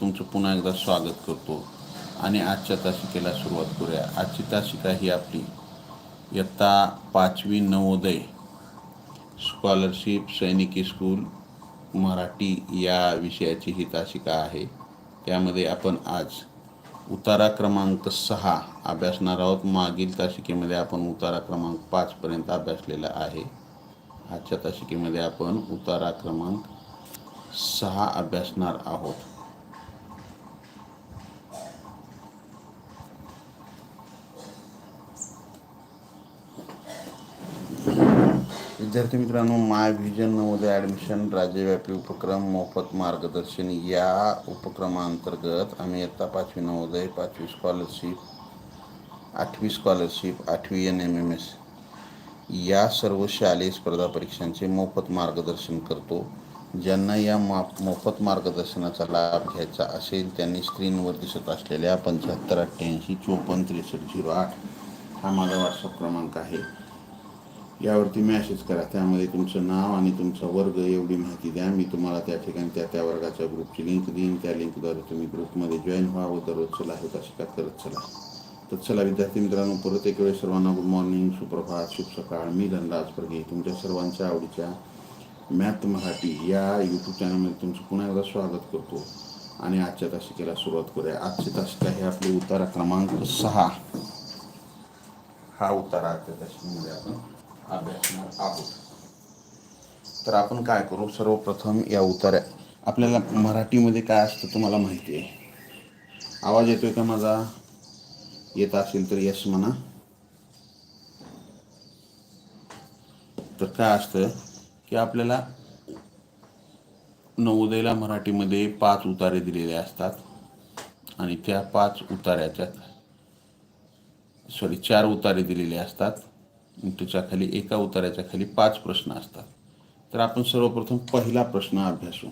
तुमचं पुन्हा एकदा स्वागत करतो. आणि आजच्या तासिकेला सुरुवात करूया. आजची तासिका ही आपली इयत्ता पाचवी नवोदय स्कॉलरशिप सैनिकी स्कूल मराठी या विषयाची ही तासिका आहे. त्यामध्ये आपण आज उतारा क्रमांक सहा अभ्यासणार आहोत. मागील तासिकेमध्ये आपण उतारा क्रमांक पाचपर्यंत अभ्यासलेला आहे. आजच्या तासिकेमध्ये आपण उतारा क्रमांक सहा अभ्यासणार आहोत. विद्यार्थी मित्रांनो माय व्हिजन नवोदय ॲडमिशन राज्यव्यापी उपक्रम मोफत मार्गदर्शन या उपक्रमांतर्गत आम्ही इयत्ता पाचवी नवोदय पाचवी स्कॉलरशिप आठवी स्कॉलरशिप आठवी एन एम एम एस या सर्व शालेय स्पर्धा परीक्षांचे मोफत मार्गदर्शन करतो. ज्यांना या मा मोफत मार्गदर्शनाचा लाभ घ्यायचा असेल त्यांनी स्क्रीनवर दिसत असलेल्या पंच्याहत्तर अठ्ठ्याऐंशी चोपन्न त्रेसष्ट झिरो आठ हा माझा व्हॉट्सअप क्रमांक आहे. यावरती मॅसेज करा. त्यामध्ये तुमचं नाव आणि तुमचा वर्ग एवढी माहिती द्या. मी तुम्हाला त्या ठिकाणी त्या त्या वर्गाच्या ग्रुपची लिंक देईन. त्या लिंकद्वारे तुम्ही ग्रुपमध्ये जॉईन व्हा. व दररोज चला हे शिका करत चला. तर चला विद्यार्थी मित्रांनो परत एक वेळेस सर्वांना गुड मॉर्निंग सुप्रभात शुभ सकाळ. मी धनराज परगे तुमच्या सर्वांच्या आवडीच्या मॅथ मराठी या यूट्यूब चॅनलमध्ये तुमचं पुन्हा एकदा स्वागत करतो. आणि आजच्या तासिकेला सुरुवात करूया. आजची तासिका हे आपली उतारा क्रमांक सहा. हा उतारा आजच्या तासिकेमध्ये आपण अभ्यासणार आहोत. तर आपण काय करू? सर्वप्रथम या उतार्या आपल्याला मराठीमध्ये काय असतं तुम्हाला माहिती आहे. आवाज येतोय का माझा? येत असेल तर यश म्हणा. तर काय असतं की आपल्याला नवोदयला मराठीमध्ये पाच उतारे दिलेले असतात आणि त्या पाच उतार्याच्या सॉरी चार उतारे दिलेले असतात. त्याच्याखाली त्याच्याखाली एका उतार्याच्या खाली पाच प्रश्न असतात. तर आपण सर्वप्रथम पहिला प्रश्न अभ्यासू.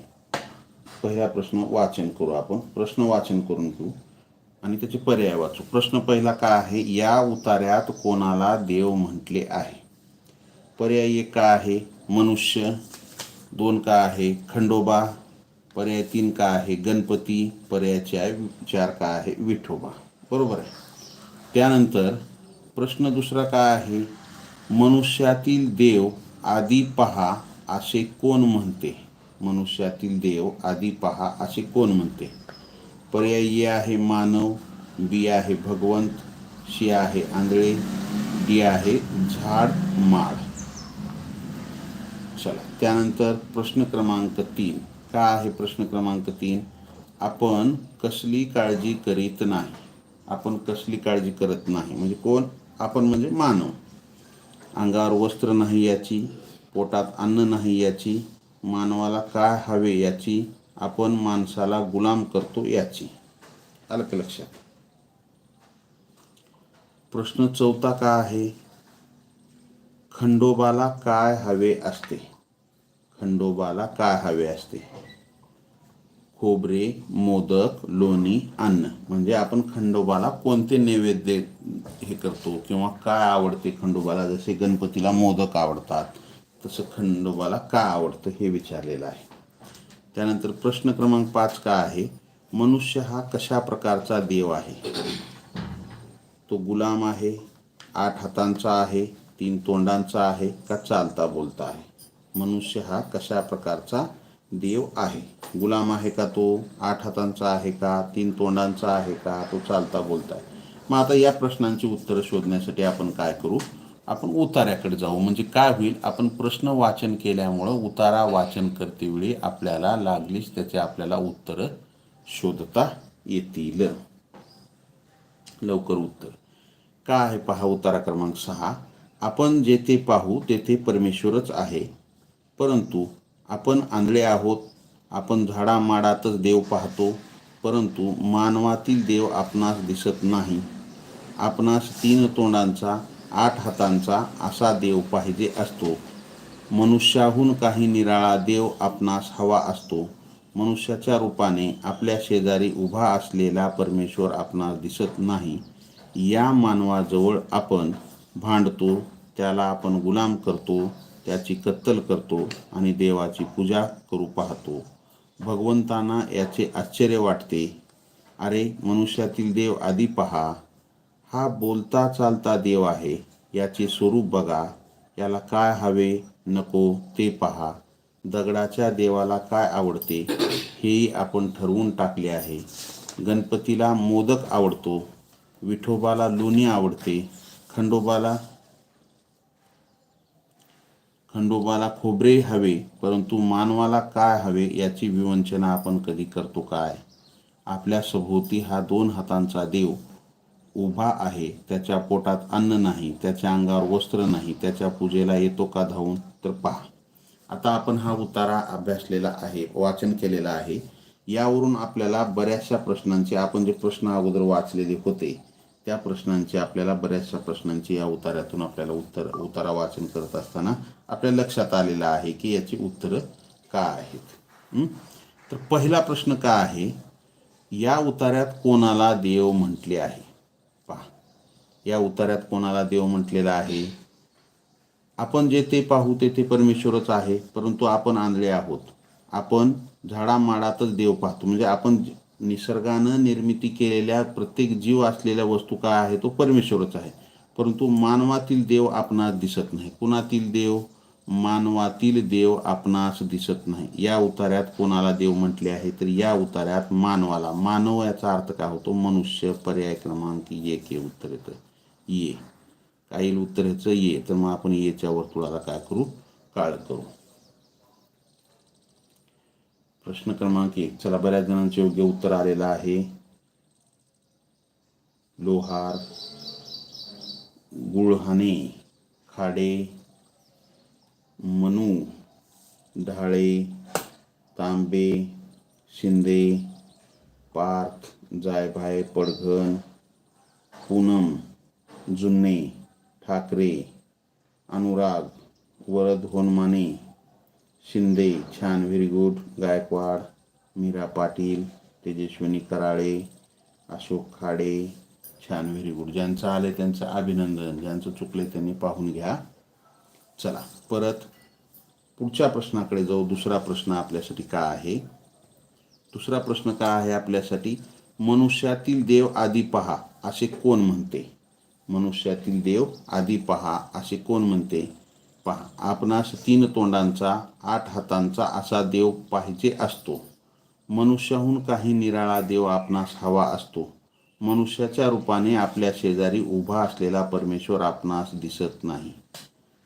पहिला प्रश्न वाचन करू आपण. प्रश्न वाचन करून घेऊ आणि त्याचे पर्याय वाचू. प्रश्न पहिला काय आहे? या उतार्यात कोणाला देव म्हटले आहे? पर्याय एक का आहे? मनुष्य. दोन का आहे? खंडोबा. पर्याय तीन का आहे? गणपती. पर्याय आहे चार का आहे? विठोबा. बरोबर आहे? त्यानंतर प्रश्न दुसरा काय आहे? मनुष्यातील देव आधी पहा असे कोण म्हणते? मनुष्यातील देव आधी पहा असे कोण म्हणते? पर्याय ए आहे मानव बी आहे भगवंत सी आहे आंधळे डी आहे झाड माड. चला त्यानंतर प्रश्न क्रमांक तीन. का आहे प्रश्न क्रमांक तीन? आपण कसली काळजी करीत नाही. आपण कसली काळजी करत नाही. म्हणजे कोण? आपण म्हणजे मानव. अंगावर वस्त्र नाही याची पोटात अन्न नाही याची मानवाला काय हवे याची आपण माणसाला गुलाम करतो याची. आलं का लक्षात? प्रश्न चौथा का आहे? खंडोबाला काय हवे असते? खंडोबाला काय हवे असते? खोबरे मोदक लोणी अन्न. म्हणजे आपण खंडोबाला कोणते नैवेद्य हे करतो किंवा काय आवडते खंडोबाला? जसे गणपतीला मोदक आवडतात तसं खंडोबाला काय आवडतं हे विचारलेलं आहे. त्यानंतर प्रश्न क्रमांक पाच का आहे? मनुष्य हा कशा प्रकारचा देव आहे? तो गुलाम आहे आठ हातांचा आहे तीन तोंडांचा आहे का चालता बोलता आहे? मनुष्य हा कशा प्रकारचा देव आहे. गुलाम आहे का तो? आठ हातांचा आहे का? तीन तोंडांचा आहे का? तो चालता बोलता आहे मग आता या प्रश्नांची उत्तरं शोधण्यासाठी आपण काय करू? आपण उतार्याकडे जाऊ. म्हणजे काय होईल? आपण प्रश्न वाचन केल्यामुळं उतारा वाचन करतेवेळी आपल्याला लागलीच त्याचे आपल्याला उत्तरं शोधता येतील. लवकर उत्तर. का आहे? पहा उतारा क्रमांक सहा. आपण जेथे पाहू तेथे परमेश्वरच आहे. परंतु आपण आंधळे आहोत आपण झाडामाडातच देव पाहतो परंतु मानवातील देव आपणास दिसत नाही. आपणास तीन तोंडांचा आठ हातांचा असा देव पाहिजे असतो. मनुष्याहून काही निराळा देव आपणास हवा असतो. मनुष्याच्या रूपाने आपल्या शेजारी उभा असलेला परमेश्वर आपणास दिसत नाही. या मानवाजवळ आपण भांडतो त्याला आपण गुलाम करतो त्याची कत्तल करतो आणि देवाची पूजा करू पाहतो. भगवंतांना याचे आश्चर्य वाटते. अरे मनुष्यातील देव आधी पहा. हा बोलता चालता देव आहे. याचे स्वरूप बघा. याला काय हवे नको ते पहा. दगडाच्या देवाला काय आवडते हेही आपण ठरवून टाकले आहे. गणपतीला मोदक आवडतो. विठोबाला लोणी आवडते. खंडोबाला खंडोबाला खोबरे हवे परंतु मानवाला काय हवे याची विवंचना आपण कधी करतो काय? आपल्या सभोवती हा दोन हातांचा देव उभा आहे. त्याच्या पोटात अन्न नाही त्याच्या अंगावर वस्त्र नाही त्याच्या पूजेला येतो का धावून? तर पहा. आता आपण हा उतारा अभ्यासलेला आहे वाचन केलेला आहे. यावरून आपल्याला बऱ्याचशा प्रश्नांचे आपण जे प्रश्न अगोदर वाचलेले होते त्या प्रश्नांची आपल्याला बऱ्याचशा प्रश्नांची या उतार्यातून आपल्याला उत्तर उतारा वाचन करत असताना आपल्या लक्षात आलेलं आहे की याची उत्तरं का आहेत? तर पहिला प्रश्न का आहे? या उतार्यात कोणाला देव म्हटले आहे? पहा. या उतार्यात कोणाला देव म्हटलेला आहे? आपण जे ते पाहू ते ते परमेश्वरच आहे परंतु आपण आंधळे आहोत. आपण झाडामाडातच देव पाहतो. म्हणजे आपण निसर्गानं निर्मिती केलेल्या प्रत्येक जीव असलेल्या वस्तू काय आहे तो परमेश्वरच आहे. परंतु मानवातील देव आपणास दिसत नाही. कुणातील देव? मानवातील देव आपणास दिसत नाही. या उतार्यात कोणाला देव म्हटले आहे? तर या उतार्यात मानवाला. मानव याचा अर्थ काय होतो? मनुष्य पर्याय क्रमांक ये के उत्तर येतं. ये. काही उत्तरेचं उत्तर ह्याचं ये. तर मग आपण येच्या वर्तुळाला काय करू? काळ करू. प्रश्न क्रमांक एक. चला बऱ्याच जणांचे योग्य उत्तर आलेलं आहे. लोहार गुळहाणे खाडे मनू ढाळे तांबे शिंदे पार्थ जायभाय पडघण पूनम जुन्ने ठाकरे अनुराग वरद होनमाने शिंदे छान व्हेरी गुड गायकवाड मीरा पाटील तेजस्विनी कराळे अशोक खाडे छान व्हेरी गुड ज्यांचं आले त्यांचं अभिनंदन ज्यांचं चुकले त्यांनी पाहून घ्या. चला परत पुढच्या प्रश्नाकडे जाऊ. दुसरा प्रश्न आपल्यासाठी का आहे? दुसरा प्रश्न का आहे आपल्यासाठी? मनुष्यातील देव आधी पहा असे कोण म्हणते? मनुष्यातील देव आधी पहा असे कोण म्हणते? पहा आपणास तीन तोंडांचा आठ हातांचा असा देव पाहिजे असतो. मनुष्याहून काही निराळा देव आपणास हवा असतो. मनुष्याच्या रूपाने आपल्या शेजारी उभा असलेला परमेश्वर आपणास दिसत नाही.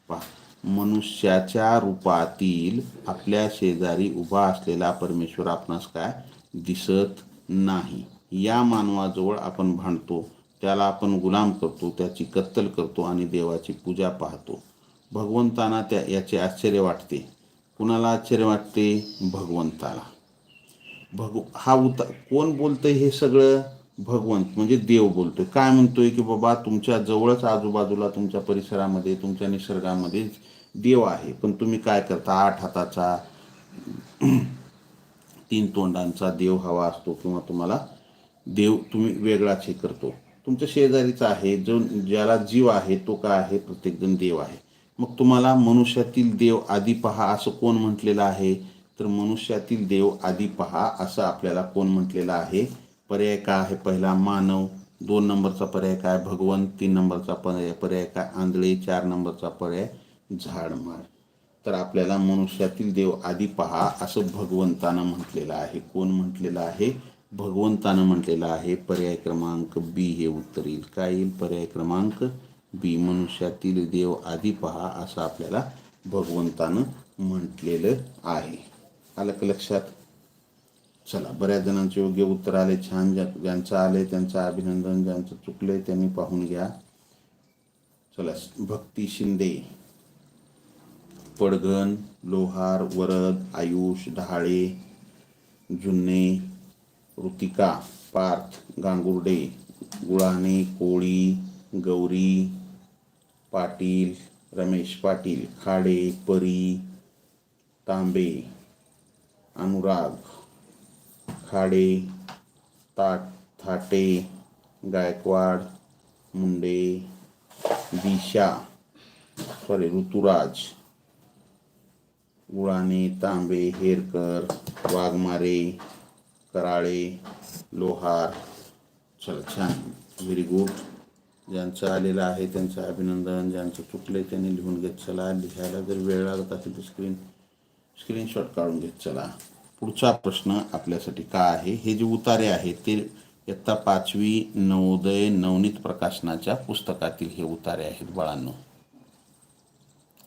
पहा मनुष्याच्या रूपातील आपल्या शेजारी उभा असलेला परमेश्वर आपणास काय? दिसत नाही. या मानवाजवळ आपण भांडतो त्याला आपण गुलाम करतो त्याची कत्तल करतो आणि देवाची पूजा पाहतो. भगवंतांना त्या याचे आश्चर्य वाटते. कुणाला आश्चर्य वाटते? भगवंताला. भग हा उता कोण बोलतं हे सगळं? भगवंत म्हणजे देव बोलतोय. काय म्हणतोय की बाबा तुमच्या जवळच आजूबाजूला तुमच्या परिसरामध्ये तुमच्या निसर्गामध्ये देव आहे. पण तुम्ही काय करता? आठ हाताचा तीन तोंडांचा देव हवा असतो किंवा तुम्हाला देव तुम्ही वेगळाच हे करतो. तुमच्या शेजारीचा आहे जो ज्याला जीव आहे तो काय आहे? प्रत्येकजण देव आहे. मग तुम्हाला मनुष्यातील देव आधी पहा असं कोण म्हटलेलं आहे? तर मनुष्यातील देव आधी पहा असं आपल्याला कोण म्हटलेलं आहे? पर्याय काय आहे पहिला? मानव. दोन नंबरचा पर्याय काय? भगवंत तीन नंबरचा पर्याय पर्याय काय? आंधळे. चार नंबरचा पर्याय झाडमाळ तर आपल्याला मनुष्यातील देव आधी पहा असं भगवंतानं म्हटलेलं आहे. कोण म्हटलेलं आहे? भगवंतानं म्हटलेलं आहे. पर्याय क्रमांक बी हे उत्तर येईल. काय येईल? पर्याय क्रमांक बी मनुष्यातील देव आधी पहा असं आपल्याला भगवंतानं म्हटलेलं आहे. आलं का लक्षात? चला बऱ्याच जणांचे योग्य उत्तर आले. छान ज्यांचं आले त्यांचं अभिनंदन ज्यांचं चुकले त्यांनी पाहून घ्या. चला भक्ती शिंदे. पडघन लोहार वरद आयुष डहाळे जुन्ने ऋतिका पार्थ गांगुर्डे गुळाने कोळी गौरी पाटील रमेश पाटील खाडे परी तांबे अनुराग खाडे ताट थाटे गायकवाड मुंडे दिशा सॉरी ऋतुराज गुळाणे तांबे हेरकर वाघमारे कराळे लोहार चला छान व्हेरी गुड ज्यांचं आलेलं आहे त्यांचं अभिनंदन ज्यांचं चुकलं आहे त्यांनी लिहून घेत चला. लिहायला जर वेळ लागत असेल तर स्क्रीन स्क्रीनशॉट काढून घेत चला. पुढचा प्रश्न आपल्यासाठी का आहे? हे जे उतारे आहेत ते इयत्ता पाचवी नवोदय नवनीत प्रकाशनाच्या पुस्तकातील हे उतारे आहेत बाळांनो.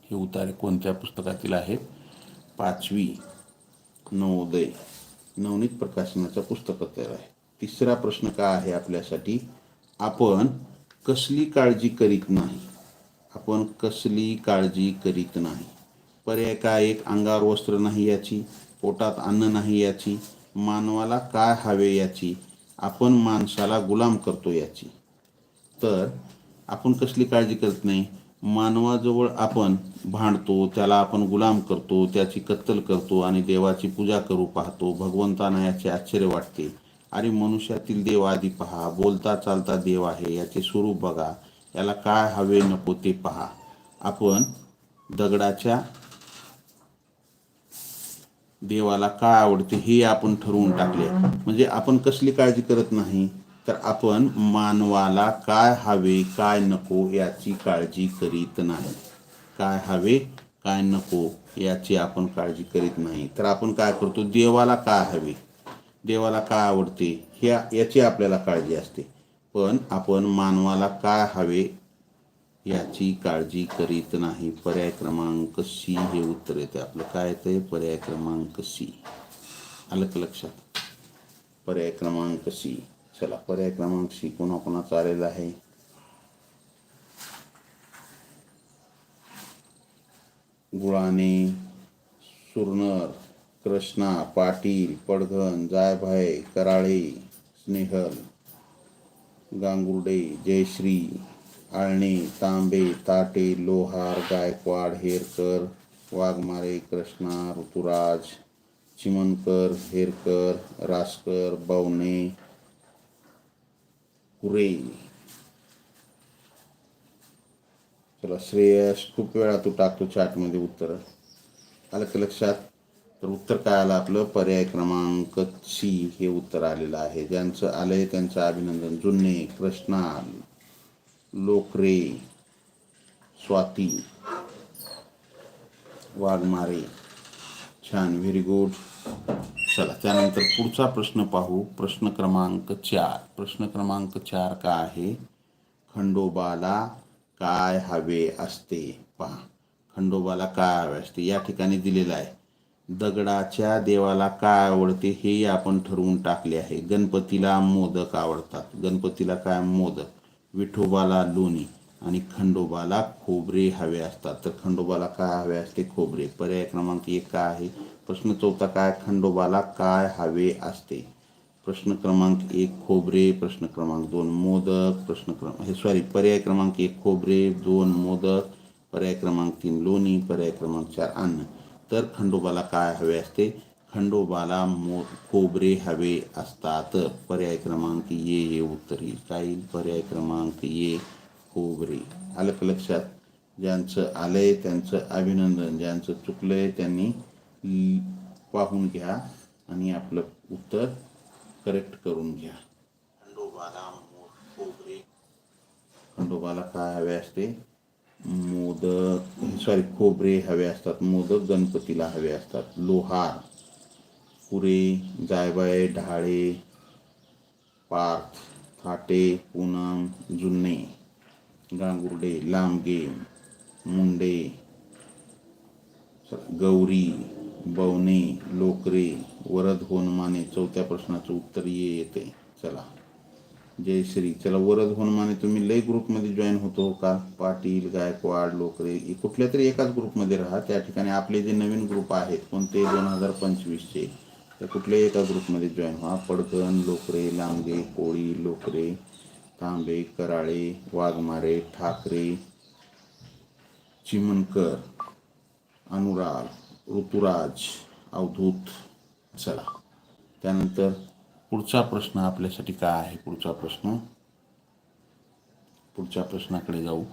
हे उतारे कोणत्या पुस्तकातील आहेत? पाचवी नवोदय नवनीत प्रकाशनाच्या पुस्तकातील आहे तिसरा प्रश्न का आहे आपल्यासाठी? आपण कसली काळजी करीत नाही. आपण कसली काळजी करीत नाही. पर्याय काय एक? अंगावर वस्त्र नाही याची पोटात अन्न नाही याची मानवाला काय हवे याची? आपण माणसाला गुलाम करतो याची. तर आपण कसली काळजी करत नाही? मानवाजवळ आपण भांडतो त्याला आपण गुलाम करतो त्याची कत्तल करतो आणि देवाची पूजा करू पाहतो भगवंतांना याचे आश्चर्य वाटते. अरे मनुष्यातील देव आधी पहा बोलता चालता देव आहे याचे स्वरूप बघा याला काय हवे नको ते पहा. आपण दगडाच्या देवाला काय आवडते हे आपण ठरवून टाकले. म्हणजे आपण कसली काळजी करत नाही तर आपण मानवाला काय हवे काय नको याची काळजी करीत नाही. काय हवे काय नको याची आपण काळजी करीत नाही. तर आपण काय करतो? देवाला काय हवे? देवाला काय आवडते ह्या याची आपल्याला काळजी असते. पण आपण मानवाला काय हवे याची काळजी करीत नाही. पर्याय क्रमांक सी हे उत्तर येते आपलं. काय येतंय पर्याय क्रमांक सी. आलं का लक्षात. पर्याय क्रमांक सी. चला पर्याय क्रमांक सी कोणाकोणाचा आलेला आहे? गुळाने सुरनर. कृष्णा पाटील पडघन जायभाई कराळे स्नेहल गांगुर्डे जयश्री आळणे तांबे ताटे लोहार गायकवाड हेरकर वाघमारे कृष्णा ऋतुराज चिमनकर हेरकर रासकर बवणे कुरे चला श्रेयस खूप वेळा तू टाकतो चॅटमध्ये उत्तर. आलं का लक्षात? तर उत्तर काय आलं? आपलं पर्याय क्रमांक सी हे उत्तर आलेलं आहे. ज्यांचं आलंय त्यांचं अभिनंदन. जुन्ने कृष्णा लोकरे स्वाती वाघमारे. छान व्हेरी गुड चला त्यानंतर पुढचा प्रश्न पाहू. प्रश्न क्रमांक चार. प्रश्न क्रमांक चार का आहे? खंडोबाला काय हवे असते? पहा खंडोबाला काय हवे असते? या ठिकाणी दिलेलं आहे. दगडाच्या देवाला काय आवडते हे आपण ठरवून टाकले आहे. गणपतीला मोदक आवडतात. गणपतीला काय मोदक? विठोबाला लोणी आणि खंडोबाला खोबरे हवे असतात. तर खंडोबाला काय हवे असते? खोबरे. पर्याय क्रमांक एक काय आहे. प्रश्न चौथा काय? खंडोबाला काय हवे असते? प्रश्न क्रमांक एक खोबरे. प्रश्न क्रमांक दोन मोदक. प्रश्न क्रमांक हे सॉरी पर्याय क्रमांक एक खोबरे. दोन मोदक. पर्याय क्रमांक तीन लोणी. पर्याय क्रमांक चार अन्न. तर खंडोबाला काय हवे असते? खंडोबाला मो खोबरे हवे असतात. पर्याय क्रमांक ये ये उत्तर येईल काय येईल पर्याय क्रमांक ये खोबरे. आलं का लक्षात ज्यांचं आलंय त्यांचं अभिनंदन ज्यांचं चुकलंय त्यांनी पाहून घ्या आणि आपलं उत्तर करेक्ट करून घ्या. खंडोबाला खोबरे. खंडोबाला काय हवे असते? मोदक सॉरी खोबरे हवे असतात मोदक गणपतीला हवे असतात. लोहार पुरे जायबाय ढाळे पार्थ थाटे पूनम जुन्ने गांगुर्डे लांबगे मुंडे गौरी बवणे लोकरे वरद होनमाने चौथ्या प्रश्नाचं उत्तर ये येते. चला. जयश्री चला वरद होनमाने तुम्ही लय ग्रुपमध्ये जॉईन होतो का? पाटील गायकवाड लोकरे कुठल्या तरी एकाच ग्रुपमध्ये राहा. त्या ठिकाणी आपले जे नवीन ग्रुप आहेत कोणते? दोन हजार पंचवीसचे. त्या कुठल्याही एका ग्रुपमध्ये जॉईन व्हा. पडकन लोकरे लांबगे कोळी लोकरे तांबे कराळे वाघमारे ठाकरे चिमनकर अनुराग ऋतुराज अवधूत चला. त्यानंतर पुढचा प्रश्न आपल्यासाठी काय आहे? पुढचा प्रश्न? पुढच्या प्रश्नाकडे जाऊ.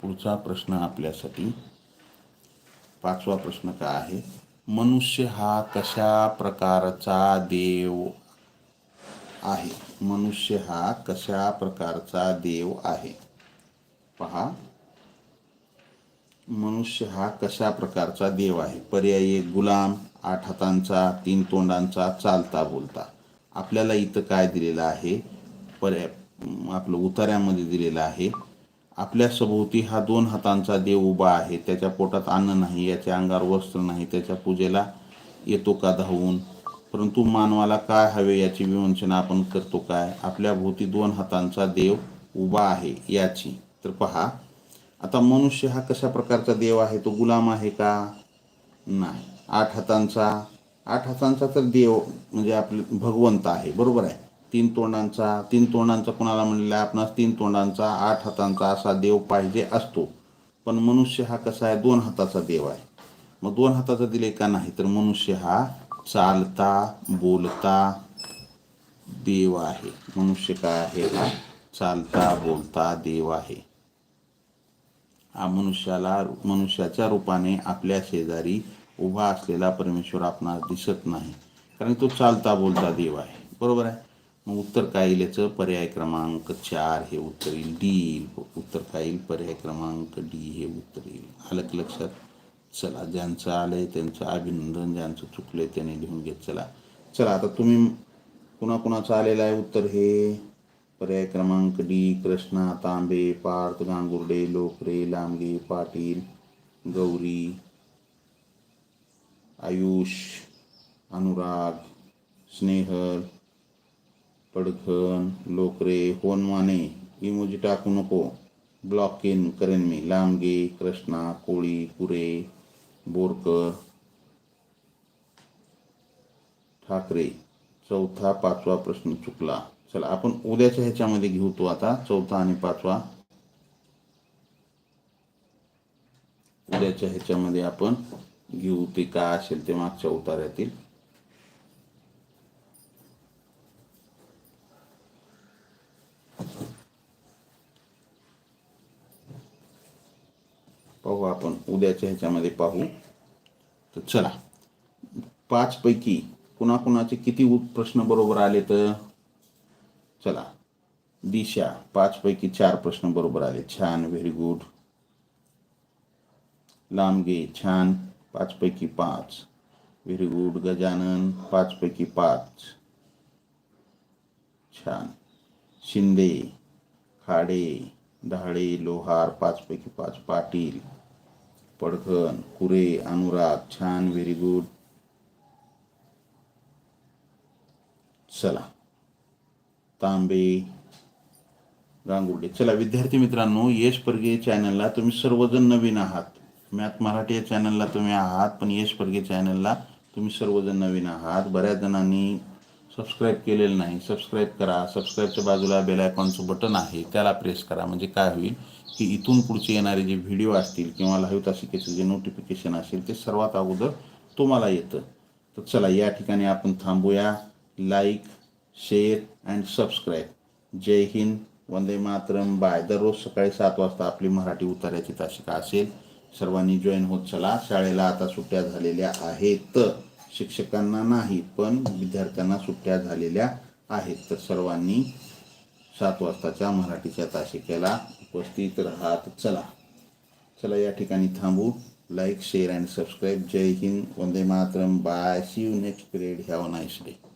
पुढचा प्रश्न आपल्यासाठी पाचवा प्रश्न काय आहे? मनुष्य हा कशा प्रकारचा देव आहे? मनुष्य हा कशा प्रकारचा देव आहे? पहा. मनुष्य हा कशा प्रकारचा देव आहे? पर्याय गुलाम आठ हातांचा तीन तोंडांचा चालता बोलता. आपल्याला इथं काय दिलेलं आहे? पर्या आपलं उतार्यामध्ये दिलेलं आहे. आपल्या सभोवती हा दोन हातांचा देव उभा आहे. त्याच्या पोटात अन्न नाही याच्या अंगावर वस्त्र नाही त्याच्या पूजेला येतो का धावून? परंतु मानवाला काय हवे याची विवंचना आपण करतो काय? आपल्या भोवती दोन हातांचा देव उभा आहे याची. तर पहा आता मनुष्य हा कशा प्रकारचा देव आहे? तो गुलाम आहे का? नाही. आठ हातांचा आठ हातांचा तर देव म्हणजे आपले भगवंत आहे बरोबर आहे? तीन तोंडांचा तीन तोंडांचा कोणाला म्हणलेला आहे? आपणास तीन तोंडांचा आठ हातांचा असा देव पाहिजे असतो. पण मनुष्य हा कसा आहे? दोन हाताचा देव आहे. मग दोन हाताचा दिले का नाही? तर मनुष्य हा चालता बोलता देव आहे. मनुष्य काय आहे? हा चालता बोलता देव आहे. हा मनुष्याला मनुष्याच्या रूपाने आपल्या शेजारी उभा असलेला परमेश्वर आपणास दिसत नाही. कारण तो चालता बोलता देव आहे. बरोबर आहे? मग उत्तर काय येईल याचं पर्याय क्रमांक चार हे उत्तर येईल. डी येईल उत्तर काय येईल? पर्याय क्रमांक डी हे उत्तर येईल. आलं का लक्षात? चला ज्यांचं आलंय त्यांचं अभिनंदन ज्यांचं चुकलंय त्याने लिहून घेत चला. चला आता तुम्ही कुणाकुणाचं आलेलं आहे उत्तर हे? पर्याय क्रमांक डी कृष्णा तांबे पार्थ गांगुर्डे लोकरे लांबगे पाटील गौरी आयुष अनुराग स्नेहल पडघन लोकरे होनमाने इमोजी टाकू नको. ब्लॉक इन करेन मी. लांबगे कृष्णा कोळी कुरे बोरकर ठाकरे. चौथा पाचवा प्रश्न चुकला. चला आपण उद्याच्या ह्याच्यामध्ये घेऊ तो आता. चौथा आणि पाचवा. उद्याच्या ह्याच्यामध्ये आपण घेऊ ते काय असेल ते मागच्या उतार्यातील पाहू आपण उद्याच्या ह्याच्यामध्ये पाहू. तर चला. पाच पैकी कुणाकुणाचे किती प्रश्न बरोबर आले तर? चला. दिशा पाच पैकी चार प्रश्न बरोबर आले. छान व्हेरी गुड लांबगे छान. पाच पैकी पाच. Very good Gajanan. पाच पैकी पाच. छान. शिंदे खाडे डहाळे लोहार पाच पैकी पाच. पाटील पडघन कुरे अनुराग. छान व्हेरी गुड चला. तांबे गांगुर्डे चला विद्यार्थी मित्रांनो यश परगे चॅनलला तुम्ही सर्वजण नवीन आहात. मॅथ मराठी या चॅनलला तुम्ही आहात पण यश फडके चॅनलला तुम्ही सर्वजण नवीन आहात. बऱ्याच जणांनी सबस्क्राईब केलेलं नाही. सबस्क्राईब करा. सबस्क्राईबच्या बाजूला बेल आयकॉनचं बटन आहे. त्याला प्रेस करा. म्हणजे काय होईल? की इथून पुढचे येणारे जे व्हिडिओ असतील किंवा लाईव्ह तासिकेचं जे नोटिफिकेशन असेल ते सर्वात अगोदर तुम्हाला येतं. तर चला या ठिकाणी आपण थांबूया. लाईक शेअर अँड सबस्क्राईब जय हिंद. वंदे मातरम. बाय दररोज सकाळी सात वाजता आपली मराठी उतार्याची तासिका असेल. सर्वांनी जॉईन होत चला. शाळेला आता सुट्ट्या झालेल्या आहेत. शिक्षकांना नाही पण विद्यार्थ्यांना सुट्ट्या झालेल्या आहेत. तर सर्वांनी सात वाजताच्या मराठीच्या तासिकेला उपस्थित राहत चला. चला या ठिकाणी थांबू. लाईक शेअर अँड सबस्क्राईब जय Hind. Vande Mataram. Bye see you next period have nice day